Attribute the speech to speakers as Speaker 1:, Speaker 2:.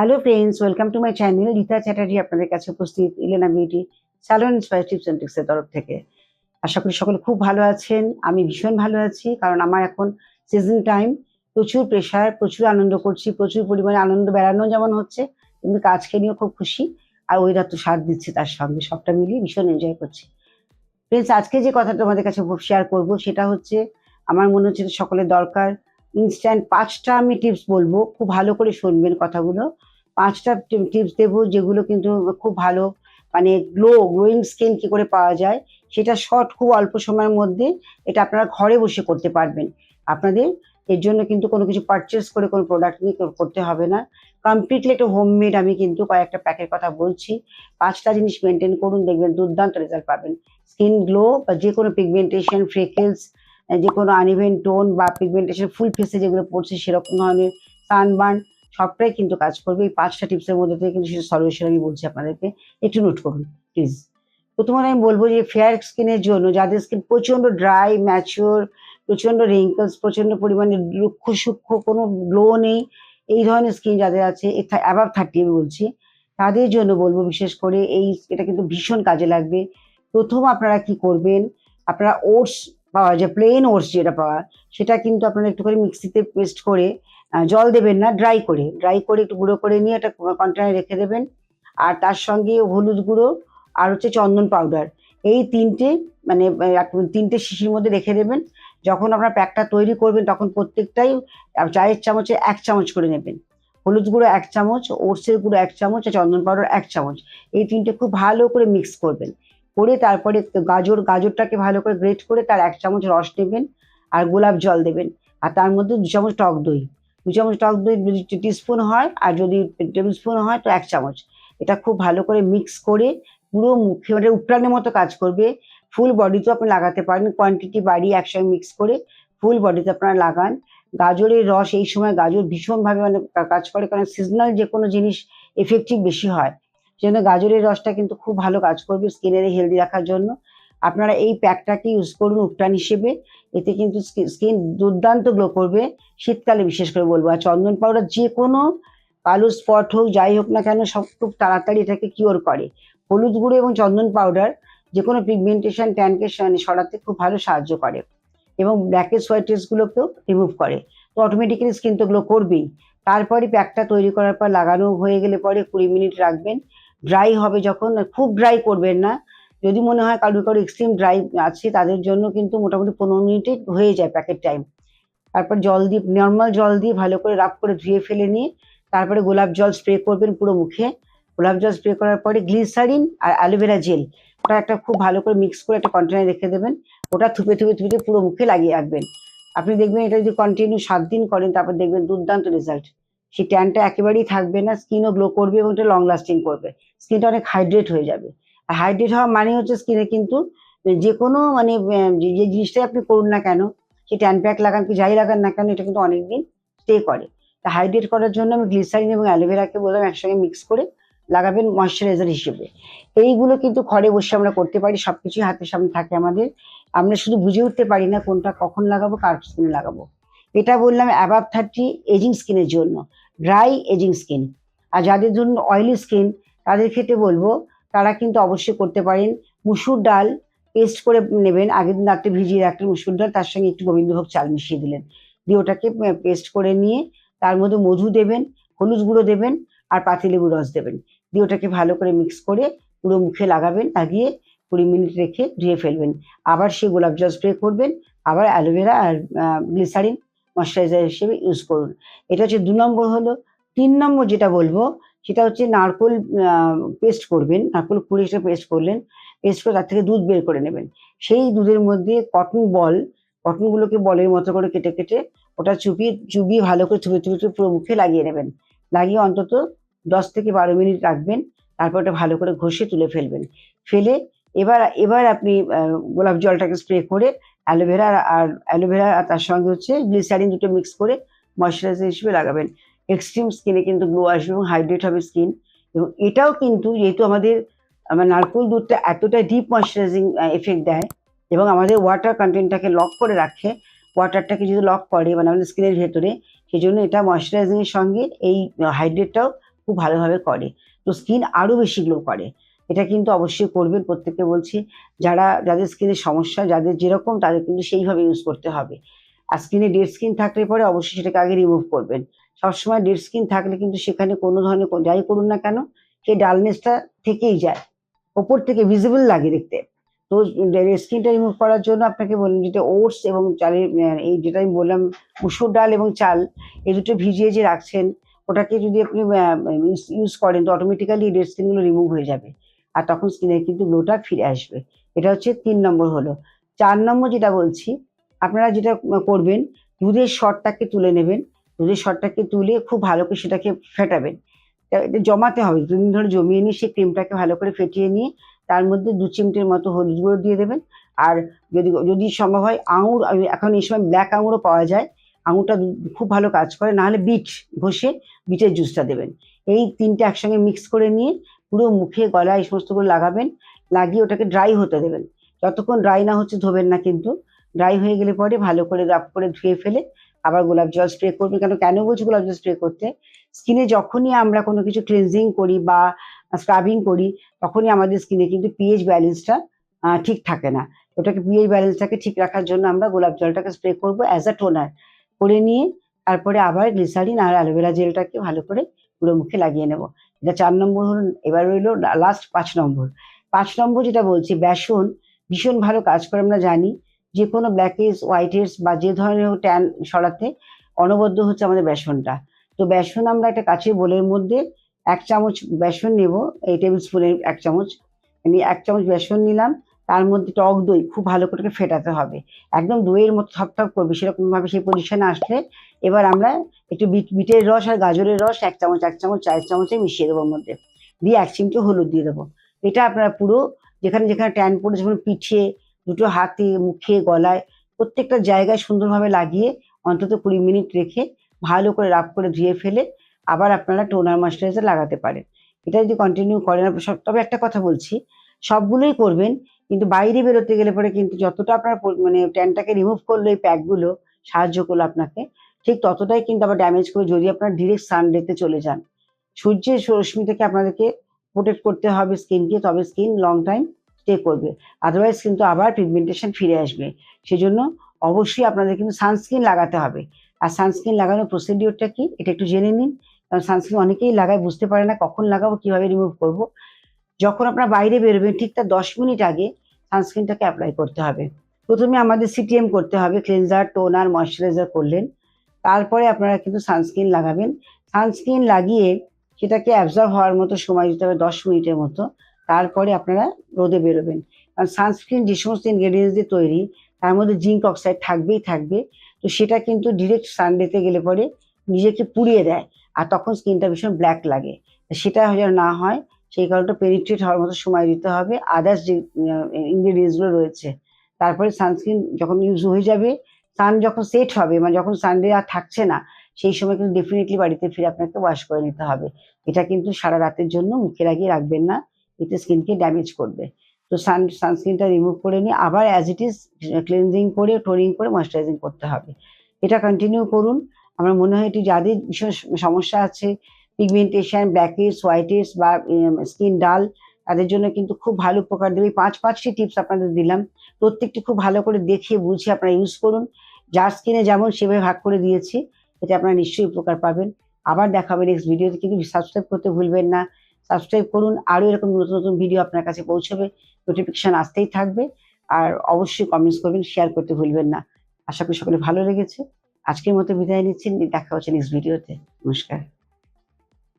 Speaker 1: Hello friends welcome to my channel Rita Chatterjee আপনাদের কাছে উপস্থিত Elena beauty salon inspire tips and ট্রিক্সের তরফ থেকে। আশা করি সকলে খুব ভালো আছেন। আমি ভীষণ ভালো আছি, কারণ আমার এখন সিজন টাইম প্রচুর প্রেশার প্রচুর আনন্দ করছি, প্রচুর পরিমাণে আনন্দ বেড়ানো যেমন হচ্ছে, কিন্তু কাজকে নিয়েও খুব খুশি। আর ওয়েদার তো সাথ দিচ্ছে তার সঙ্গে, সবটা মিলিয়ে ভীষণ এনজয় করছি। ফ্রেন্ডস আজকে যে কথাটা তোমাদের কাছে শেয়ার করব, সেটা হচ্ছে, আমার মনে হচ্ছে সকলের দরকার। ইনস্ট্যান্ট পাঁচটা আমি টিপস বলব। খুব ভালো করে শুনবেন কথাগুলো। পাঁচটা টিপস দেবো যেগুলো কিন্তু খুব ভালো মানে গ্লো গ্লোয়িং স্কিন কি করে পাওয়া যায়, সেটা শর্ট খুব অল্প সময়ের মধ্যে এটা আপনারা ঘরে বসে করতে পারবেন। আপনাদের এর জন্য কিন্তু কোনো কিছু পারচেস করে কোনো প্রোডাক্ট নিয়ে করতে হবে না। কমপ্লিটলি একটা হোমমেড আমি কিন্তু কয়েকটা প্যাকের কথা বলছি। পাঁচটা জিনিস মেনটেন করুন, দেখবেন দুর্দান্ত রেজাল্ট পাবেন। স্কিন গ্লো বা যে কোনো পিগমেন্টেশন ফ্রেকেলস যে কোনো আনইভেন টোন বা পিগমেন্টেশন ফুল ফেসে যেগুলো পড়ছে সেরকম ধরনের সানবার্ন সবটাই কিন্তু কাজ করবে। এই পাঁচটা টিপসের মধ্যে থেকে কিন্তু সেটা সলিউশন আমি বলছি আপনাদেরকে। একটু নোট করুন প্লিজ প্রথমত আমি বলব যে ফেয়ার স্কিনের জন্য, যাদের স্কিন প্রচণ্ড ড্রাই ম্যাচিওর প্রচণ্ড রিঙ্কলস প্রচণ্ড পরিমাণে রুক্ষ সূক্ষ্ম, কোনো গ্লো নেই, এই ধরনের স্কিন যাদের আছে অ্যাবাভ থার্টি আমি বলছি, তাদের জন্য বলব বিশেষ করে এই এটা কিন্তু ভীষণ কাজে লাগবে। প্রথম আপনারা কি করবেন, আপনারা ওটস পাওয়া যায় প্লেন ওটস যেটা পাওয়া, সেটা কিন্তু আপনারা একটু করে মিক্সিতে পেস্ট করে জল দেবেন না ড্রাই করে। ড্রাই করে একটু গুঁড়ো করে নিয়ে একটা কন্টেনারে রেখে দেবেন। আর তার সঙ্গে হলুদ গুঁড়ো আর হচ্ছে চন্দন পাউডার এই তিনটে মানে তিনটে শিশির মধ্যে রেখে দেবেন। যখন আপনার প্যাকটা তৈরি করবেন, তখন প্রত্যেকটাই চায়ের চামচে এক চামচ করে নেবেন। হলুদ গুঁড়ো এক চামচ ওটসের গুঁড়ো এক চামচ, আর চন্দন পাউডার এক চামচ। এই তিনটে খুব ভালো করে মিক্স করবেন। করে তারপরে গাজর, গাজরটাকে ভালো করে গ্রেট করে তার এক চামচ রস নেবেন আর গোলাপ জল দেবেন। আর তার মধ্যে দু চামচ টক দই। দু চামচ টক দই যদি টিস্পুন হয়, আর যদি টেবিল স্পুন হয় তো এক চামচ। এটা খুব ভালো করে মিক্স করে পুরো মুখে মানে উপরানের মতো কাজ করবে। ফুল বডিতেও আপনি লাগাতে পারেন কোয়ান্টিটি বাড়িয়ে একসঙ্গে মিক্স করে ফুল বডিতে আপনারা লাগান। গাজরের রস, এই সময় গাজর ভীষণভাবে মানে কাজ করে, কারণ সিজনাল যে কোনো জিনিস এফেক্টিভ বেশি হয়। সেজন্য গাজরের রসটা কিন্তু খুব ভালো কাজ করবে স্কিনের হেলদি রাখার জন্য। আপনারা এই প্যাকটাকে ইউজ করুন উপটান হিসেবে। এতে কিন্তু স্কিন দুর্দান্ত গ্লো করবে। শীতকালে বিশেষ করে বলব। আর চন্দন পাউডার যে কোনো কালো স্পট হোক, যাই হোক না কেন, সব খুব তাড়াতাড়ি এটাকে কিওর করে। হলুদ গুঁড়ো এবং চন্দন পাউডার যে কোনো পিগমেন্টেশন ট্যানকে সরাতে খুব ভালো সাহায্য করে। এবং ব্ল্যাকেজ গুলোকেও রিমুভ করে। তো অটোমেটিক্যালি স্কিন তো গ্লো করবেই। তারপরে প্যাকটা তৈরি করার পর লাগানো হয়ে গেলে পরে কুড়ি মিনিট রাখবেন। ড্রাই হবে যখন, খুব ড্রাই করবেন না। যদি মনে হয় কারোর কারও এক্সট্রিম ড্রাই আছে, তাদের জন্য কিন্তু মোটামুটি পনেরো মিনিটে হয়ে যায় প্যাকেট টাইম তারপর জল দিয়ে নর্মাল জল দিয়ে ভালো করে রাফ করে ধুয়ে ফেলে নিয়ে, তারপরে গোলাপ জল স্প্রে করবেন পুরো মুখে। গোলাপ জল স্প্রে করার পরে গ্লিসারিন আর অ্যালোভেরা জেল ওটা একটা খুব ভালো করে মিক্স করে একটা কন্টেনারে রেখে দেবেন। ওটা থুপে থুপে থুপে পুরো মুখে লাগিয়ে রাখবেন। আপনি দেখবেন এটা যদি কন্টিনিউ সাত দিন করেন, তারপর দেখবেন দুর্দান্ত রেজাল্ট সেই ট্যানটা একেবারেই থাকবে না স্কিনও গ্লো করবে এবং এটা লং লাস্টিং করবে। স্কিনটা অনেক হাইড্রেট হয়ে যাবে। হাইড্রেট হওয়া মানে হচ্ছে স্কিনে কিন্তু যে কোনো মানে যে জিনিসটাই আপনি করুন না কেন, সে ট্যান প্যাক লাগান কি যাই লাগান না কেন, এটা কিন্তু অনেকদিন স্টে করে। তা হাইড্রেট করার জন্য আমি গ্লিসারিন এবং অ্যালোভেরাকে বললাম একসঙ্গে মিক্স করে লাগাবেন ময়শ্চারাইজার হিসেবে। এইগুলো কিন্তু ঘরে বসে আমরা করতে পারি সব কিছুই হাতের সামনে থাকে আমাদের। আমরা শুধু বুঝে উঠতে পারি না কোনটা কখন লাগাবো, কার স্কিনে লাগাবো। এটা বললাম অ্যাবাভ থার্টি এজিং স্কিনের জন্য ড্রাই এজিং স্কিন আর যাদের জন্য অয়েলি স্কিন তাদের ক্ষেত্রে বলব তারা কিন্তু অবশ্যই করতে পারেন। মুসুর ডাল পেস্ট করে নেবেন। আগের দিন রাত্রে ভিজিয়ে রাখলেন মুসুর ডাল, তার সঙ্গে একটু গোবিন্দভোগ চাল মিশিয়ে দিলেন। দিয়ে ওটাকে পেস্ট করে নিয়ে তার মধ্যে মধু দেবেন, হলুদ গুঁড়ো দেবেন আর পাতিলেবু রস দেবেন। দিয়ে ওটাকে ভালো করে মিক্স করে পুরো মুখে লাগাবেন, লাগিয়ে কুড়ি মিনিট রেখে ধুয়ে ফেলবেন। আবার সেই গোলাপ জল স্প্রে করবেন, আবার অ্যালোভেরা আর গ্লিসারিন ময়শ্চারাইজার হিসেবে ইউজ করুন। এটা হচ্ছে দু নম্বর হলো। তিন নম্বর যেটা বলব সেটা হচ্ছে নারকোল পেস্ট করবেন, নারকোল কুড়ি সেটা পেস্ট করলেন পেস্ট করে তার থেকে দুধ বের করে নেবেন। সেই দুধের মধ্যে কটন বল কটনগুলোকে বলের মতো করে কেটে কেটে ওটা চুপিয়ে, চুবিয়ে ভালো করে চুপে চুপে চুপে পুরো মুখে লাগিয়ে নেবেন। লাগিয়ে অন্তত দশ থেকে বারো মিনিট রাখবেন, তারপর ওটা ভালো করে ঘষে তুলে ফেলবেন। ফেলে এবার এবার আপনি গোলাপ জলটাকে স্প্রে করে অ্যালোভেরা আর অ্যালোভেরা আর তার সঙ্গে হচ্ছে গ্লিসারিন দুটো মিক্স করে ময়শ্চারাইজার হিসেবে লাগাবেন। এক্সট্রিম স্কিনে কিন্তু গ্লো আসবে এবং হাইড্রেট হবে স্কিন এবং এটাও কিন্তু যেহেতু আমাদের, আমার নারকোল দুধটা এতটা ডিপ ময়শ্চারাইজিং এফেক্ট দেয় এবং আমাদের ওয়াটার কন্টেন্টটাকে লক করে রাখে ওয়াটারটাকে যদি লক করে মানে আমাদের স্কিনের ভেতরে সেই জন্য এটা ময়শ্চারাইজিং এর সঙ্গে এই হাইড্রেটটাও খুব ভালোভাবে করে। তো স্কিন আরও বেশি গ্লো করে। এটা কিন্তু অবশ্যই করবেন, প্রত্যেককে বলছি, যারা, যাদের স্কিনের সমস্যা, যাদের যেরকম, তাদের কিন্তু সেইভাবে ইউজ করতে হবে। আর স্কিনে ডেড স্কিন থাকলে পরে অবশ্যই সেটাকে আগে রিমুভ করবেন। সবসময় ডেড স্কিন থাকলে কিন্তু সেখানে কোনো ধরনের যাই করুন না কেন, সেই ডালনেসটা থেকেই যায়। ওপর থেকে ভিজিবল লাগে দেখতে। তো ডেড স্কিনটা রিমুভ করার জন্য আপনাকে বললাম যেটা ওটস এবং চালের এই যেটা আমি বললাম, মুসুর ডাল এবং চাল, এই দুটো ভিজিয়ে যে রাখছেন, ওটাকে যদি আপনি ইউজ করেন, তো অটোমেটিক্যালি ডেড স্কিনগুলো রিমুভ হয়ে যাবে। আর তখন স্কিনের কিন্তু গ্লোটা ফিরে আসবে। এটা হচ্ছে তিন নম্বর হলো। চার নম্বর যেটা বলছি, আপনারা যেটা করবেন, দুধের শটটাকে তুলে নেবেন। দুধের শটটাকে তুলে খুব ভালো করে সেটাকে ফেটাবেন। জমাতে হবে। দুদিন ধরে জমিয়ে নিয়ে সেই ক্রিমটাকে ভালো করে ফেটিয়ে নিয়ে তার মধ্যে দু চিমটির মতো হলুদ গুঁড়ো দিয়ে দেবেন। আর যদি যদি সম্ভব হয় আঙুর এখন এই সময় ব্ল্যাক আঙুরও পাওয়া যায়। আঙুরটা খুব ভালো কাজ করে। নাহলে বিট ঘষে বিটের জুসটা দেবেন। এই তিনটে একসঙ্গে মিক্স করে নিয়ে পুরো মুখে, গলায় এই সমস্তগুলো লাগাবেন। লাগিয়ে ওটাকে ড্রাই হতে দেবেন। যতক্ষণ ড্রাই না হচ্ছে ধোবেন না কিন্তু। ড্রাই হয়ে গেলে পরে ভালো করে রাপ করে ধুয়ে ফেলে আবার গোলাপ জল স্প্রে করবেন কেন কেন বলছি গোলাপ জল স্প্রে করতে? স্কিনে যখনই আমরা কোনো কিছু ক্লিনজিং করি বা স্ক্রাবিং করি, তখনই আমাদের স্কিনে কিন্তু পিএইচ ব্যালেন্সটা ঠিক থাকে না। ওটাকে পিএইচ ব্যালেন্সটাকে ঠিক রাখার জন্য আমরা গোলাপ জলটাকে স্প্রে করব অ্যাজ আ টোনার করে নিয়ে তারপরে আবার গ্লিসারিন আর অ্যালোভেরা জেলটাকে ভালো করে পুরো মুখে লাগিয়ে নেব। এটা চার নম্বর হলো, এবার রইল লাস্ট পাঁচ নম্বর। পাঁচ নম্বর যেটা বলছি, বেসন। ভীষণ ভালো কাজ করে আমরা জানি যে কোনো ব্ল্যাকেস হোয়াইটেস বা যে ধরনের ট্যান সরাতে অনবদ্য হচ্ছে আমাদের বেসনটা। তো বেসন আমরা একটা কাঁচের বোলের মধ্যে এক চামচ বেসন নেব, এই টেবিল স্পুনের এক চামচ। আমি এক চামচ বেসন নিলাম, তার মধ্যে টক দই খুব ভালো করে ফেটাতে হবে। একদম দইয়ের মতো থপথপ করবে সেরকম ভাবে সেই পজিশনে আসলে এবার আমরা একটু বিট, বিটের রস আর গাজরের রস এক চামচ এক চামচ, চার চামচে মিশিয়ে দেবো মধ্যে। দিয়ে এক চিমটি হলুদ দিয়ে দেবো। এটা আপনারা পুরো যেখানে যেখানে ট্যান পড়ে যেমন পিঠে দুটো হাতে, মুখে, গলায় প্রত্যেকটা জায়গায় সুন্দরভাবে লাগিয়ে অন্তত কুড়ি মিনিট রেখে ভালো করে রাব করে ধুয়ে ফেলে আবার আপনারা টোনার ময়শ্চারাইজার লাগাতে পারেন। এটা যদি কন্টিনিউ করেন তবে একটা কথা বলছি, সবগুলোই করবেন কিন্তু বাইরে বেরোতে গেলে পরে কিন্তু যতটা আপনার মানে ট্যানটাকে রিমুভ করল এই প্যাকগুলো, সাহায্য করল আপনাকে, ঠিক ততটাই কিন্তু আবার ড্যামেজ করে যদি আপনার ডিরেক্ট সানডেতে চলে যান। সূর্যের রশ্মি থেকে আপনাদেরকে প্রোটেক্ট করতে হবে স্কিনকে তবে স্কিন লং টাইম স্টে করবে। আদারওয়াইজ কিন্তু আবার পিগমেন্টেশন ফিরে আসবে। সেজন্য অবশ্যই আপনাদের কিন্তু সানস্ক্রিন লাগাতে হবে। আর সানস্ক্রিন লাগানোর প্রসিডিওরটা কি? এটা একটু জেনে নিন। কারণ সানস্ক্রিন অনেকেই লাগায়, বুঝতে পারে না কখন লাগাবো, কীভাবে রিমুভ করব। যখন আপনার বাইরে বেরোবেন, ঠিক তার দশ মিনিট আগে সানস্ক্রিনটাকে অ্যাপ্লাই করতে হবে। প্রথমে আমাদের সিটিএম করতে হবে ক্লিনজার টোনার ময়শ্চারাইজার করলেন। তারপরে আপনারা কিন্তু সানস্ক্রিন লাগাবেন। সানস্ক্রিন লাগিয়ে সেটাকে অ্যাবজর্ব হওয়ার মতো সময় দিতে হবে দশ মিনিটের মতো। তারপরে আপনারা রোদে বেরোবেন। কারণ সানস্ক্রিন যে সমস্ত ইনগ্রেডিয়েন্টস দিয়ে তৈরি, তার মধ্যে জিঙ্ক অক্সাইড থাকবেই থাকবে। তো সেটা কিন্তু ডিরেক্ট সানডেতে গেলে পরে নিজেকে পুড়িয়ে দেয় আর তখন স্কিনটা ভীষণ ব্ল্যাক লাগে। সেটা যেন না হয়, সেই কারণটা পেনিট্রেট হওয়ার মতো সময় দিতে হবে। আদার্স যে ইনগ্রেডিয়েন্টসগুলো রয়েছে, তারপরে সানস্ক্রিন যখন ইউজ হয়ে যাবে সান যখন সেট হবে মানে যখন সানডে আর থাকছে না, সেই সময় কিন্তু ডেফিনেটলি বাড়িতে ফিরে আপনাকে ওয়াশ করে নিতে হবে। এটা কিন্তু সারা রাতের জন্য মুখে লাগিয়ে রাখবেন না। এতে স্কিনকে ড্যামেজ করবে। তো সান সানস্ক্রিনটা রিমুভ করে নিয়ে আবার অ্যাজ ইট ইজ ক্লিনজিং করে টোনিং করে ময়শ্চারাইজিং করতে হবে। এটা কন্টিনিউ করুন। আমার মনে হয় এটি যাদের ভীষণ সমস্যা আছে পিগমেন্টেশন ব্ল্যাকেস হোয়াইটেস বা স্কিন ডাল তাদের জন্য কিন্তু খুব ভালো উপকার দেবে। পাঁচ, পাঁচটি টিপস আপনাদের দিলাম। প্রত্যেকটি খুব ভালো করে দেখিয়ে বুঝিয়ে আপনারা ইউজ করুন। যার স্কিনে যেমন সেভাবে ভাগ করে দিয়েছি, এতে আপনারা নিশ্চয়ই উপকার পাবেন। আবার দেখাবেন নেক্সট ভিডিওতে কিন্তু সাবস্ক্রাইব করতে ভুলবেন না। সাবস্ক্রাইব করুন। আরও এরকম নতুন নতুন ভিডিও আপনার কাছে পৌঁছবে। নোটিফিকেশান আসতেই থাকবে। আর অবশ্যই কমেন্টস করবেন শেয়ার করতে ভুলবেন না। আশা করি সকলে ভালো লেগেছে। আজকের মতো বিদায় নিচ্ছি। দেখা হচ্ছে নেক্সট ভিডিওতে নমস্কার।